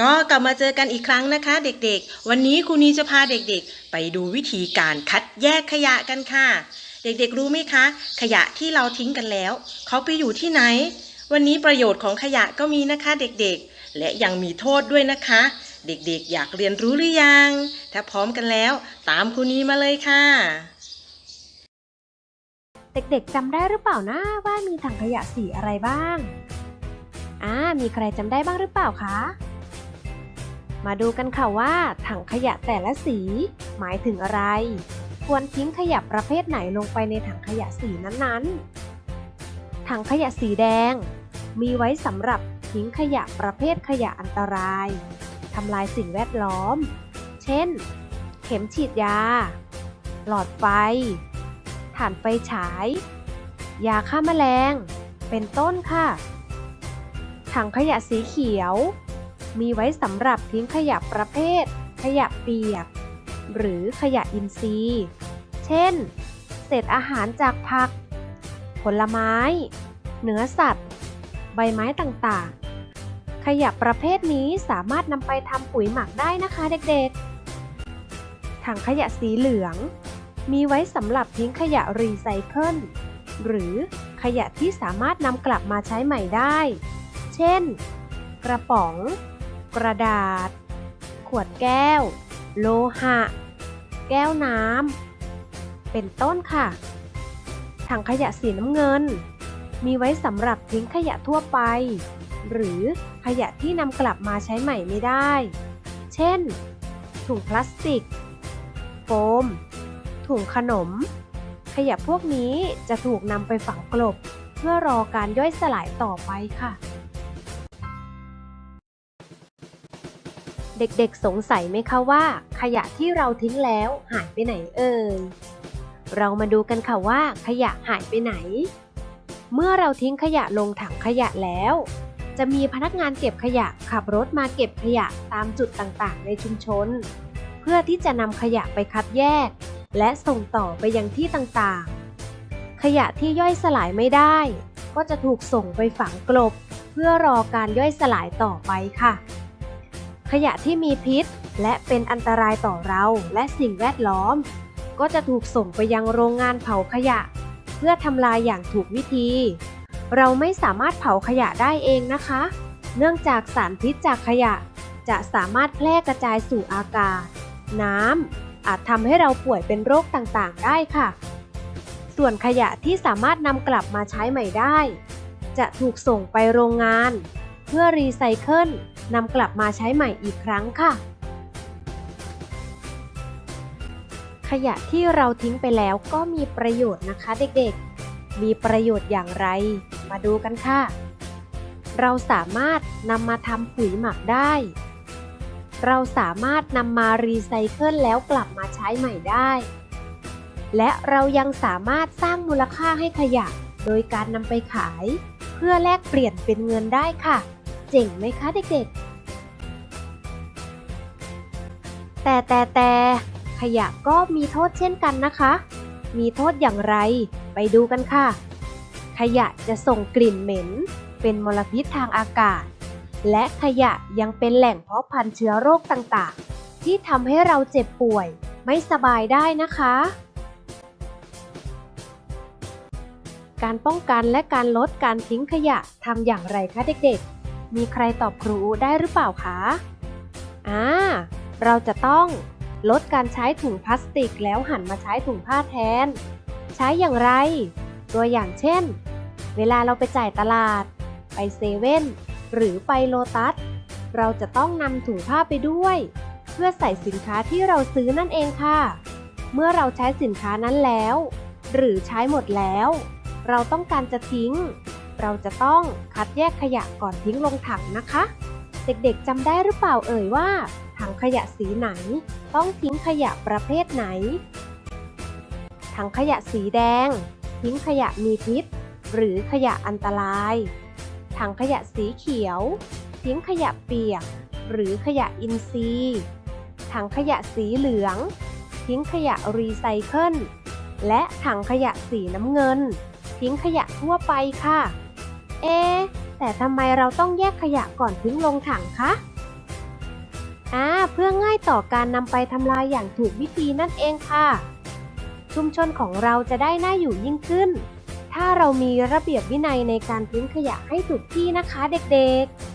ก็กลับมาเจอกันอีกครั้งนะคะ เด็กๆ วันนี้ครูนีจะพาเด็กๆ ไปดูวิธีการคัดแยกขยะกันค่ะ เด็กๆรู้ไหมคะ ขยะที่เราทิ้งกันแล้ว เขาไปอยู่ที่ไหน วันนี้ประโยชน์ของขยะก็มีนะคะ เด็กๆ และยังมีโทษด้วยนะคะ เด็กๆ อยากเรียนรู้หรือยัง ถ้าพร้อมกันแล้ว ตามครูนีมาเลยค่ะ เด็กๆจำได้หรือเปล่านะว่ามีถังขยะสีอะไรบ้างอ่ามีใครจำได้บ้างหรือเปล่าคะ มาดูกันค่ะว่า ถังขยะแต่ละสี หมายถึงอะไร ควรทิ้งขยะประเภทไหนลงไปในถังขยะสีนั้นๆ ถังขยะสีแดง มีไว้สำหรับทิ้งขยะประเภทขยะอันตรายทำลายสิ่งแวดล้อม เช่น เข็มฉีดยา หลอดไฟ ถ่านไฟฉาย ยาฆ่าแมลง เป็นต้นค่ะ ถังขยะสีเขียว มีไว้สำหรับทิ้งขยะประเภท ขยะเปียก หรือขยะอินทรีย์ เช่น เศษอาหารจากผัก ผลไม้ เนื้อสัตว์ ใบไม้ต่างๆ ขยะประเภทนี้สามารถนำไปทำปุ๋ยหมักได้นะคะเด็กๆ ถังขยะสีเหลือง มีไว้สำหรับทิ้งขยะรีไซเคิล หรือขยะที่สามารถนำกลับมาใช้ใหม่ได้ เช่น กระป๋อง กระดาษ ขวดแก้ว โลหะ แก้วน้ำ เป็นต้นค่ะ ถังขยะสีน้ำเงิน มีไว้สำหรับทิ้งขยะทั่วไป หรือขยะที่นำกลับมาใช้ใหม่ไม่ได้ เช่น ถุงพลาสติก โฟม ถุงขนม ขยะพวกนี้จะถูกนำไปฝังกลบ เพื่อรอการย่อยสลายต่อไปค่ะ เด็กๆสงสัยไหมคะว่า ขยะที่เราทิ้งแล้วหายไปไหนเอ่ย เรามาดูกันค่ะว่า ขยะหายไปไหน เมื่อเราทิ้งขยะลงถังขยะแล้ว จะมีพนักงานเก็บขยะขับรถมาเก็บขยะตามจุดต่างๆ ในชุมชน เพื่อที่จะนำขยะไปคัดแยก และส่งต่อไปยังที่ต่างๆ ขยะที่ย่อยสลายไม่ได้ ก็จะถูกส่งไปฝังกลบ เพื่อรอการย่อยสลายต่อไปค่ะ ขยะที่มีพิษ และเป็นอันตรายต่อเราและสิ่งแวดล้อม ก็จะถูกส่งไปยังโรงงานเผาขยะ เพื่อทำลายอย่างถูกวิธี เราไม่สามารถเผาขยะได้เองนะคะ เนื่องจากสารพิษจากขยะ จะสามารถแพร่กระจายสู่อากาศ น้ำอาจทำให้เราป่วยเป็นโรคต่างๆ ได้ค่ะ ส่วนขยะที่สามารถนำกลับมาใช้ใหม่ได้ จะถูกส่งไปโรงงาน เพื่อรีไซเคิล นำกลับมาใช้ใหม่อีกครั้งค่ะ ขยะที่เราทิ้งไปแล้วก็มีประโยชน์นะคะเด็กๆ มีประโยชน์อย่างไร มาดูกันค่ะ เราสามารถนำมาทำปุ๋ยหมักได้ เราสามารถนำมารีไซเคิลแล้วกลับมาใช้ใหม่ได้ และเรายังสามารถสร้างมูลค่าให้ขยะ โดยการนำไปขาย เพื่อแลกเปลี่ยนเป็นเงินได้ค่ะ เจ๋งไหมคะเด็กๆ แต่แต่แต่ขยะก็มีโทษเช่นกันนะคะ มีโทษอย่างไร ไปดูกันค่ะ ขยะจะส่งกลิ่นเหม็น เป็นมลพิษทางอากาศ และขยะยังเป็นแหล่งเพาะพันธุ์เชื้อโรคต่างๆ ที่ทำให้เราเจ็บป่วย ไม่สบายได้นะคะ การป้องกันและการลดการทิ้งขยะทำอย่างไรคะเด็กๆ มีใครตอบครูได้หรือเปล่าคะอ่าเราจะต้องลดการใช้ถุงพลาสติกแล้วหันมาใช้ถุงผ้าแทน ใช้อย่างไร ตัวอย่างเช่น เวลาเราไปจ่ายตลาด ไปเซเว่นหรือไปโลตัส เราจะต้องนำถุงผ้าไปด้วย เพื่อใส่สินค้าที่เราซื้อนั่นเองค่ะ เมื่อเราใช้สินค้านั้นแล้ว หรือใช้หมดแล้ว เราต้องการจะทิ้ง เราจะต้องคัดแยกขยะก่อนทิ้งลงถังนะคะ เด็กๆจำได้หรือเปล่าเอ่ยว่า ถังขยะสีไหน ต้องทิ้งขยะประเภทไหน ถังขยะสีแดง ทิ้งขยะมีพิษ หรือขยะอันตราย ถังขยะสีเขียว ทิ้งขยะเปียก หรือขยะอินทรีย์ ถังขยะสีเหลือง ทิ้งขยะรีไซเคิลและถังขยะสีน้ำเงิน ทิ้งขยะทั่วไปค่ะ เอ๊แต่ทำไมเราต้องแยกขยะก่อนทิ้งลงถังคะอ่าเพื่อง่ายต่อการนำไปทำลายอย่างถูกวิธีนั่นเองค่ะ ชุมชนของเราจะได้น่าอยู่ยิ่งขึ้น ถ้าเรามีระเบียบวินัยในการทิ้งขยะให้ถูกที่นะคะเด็กๆ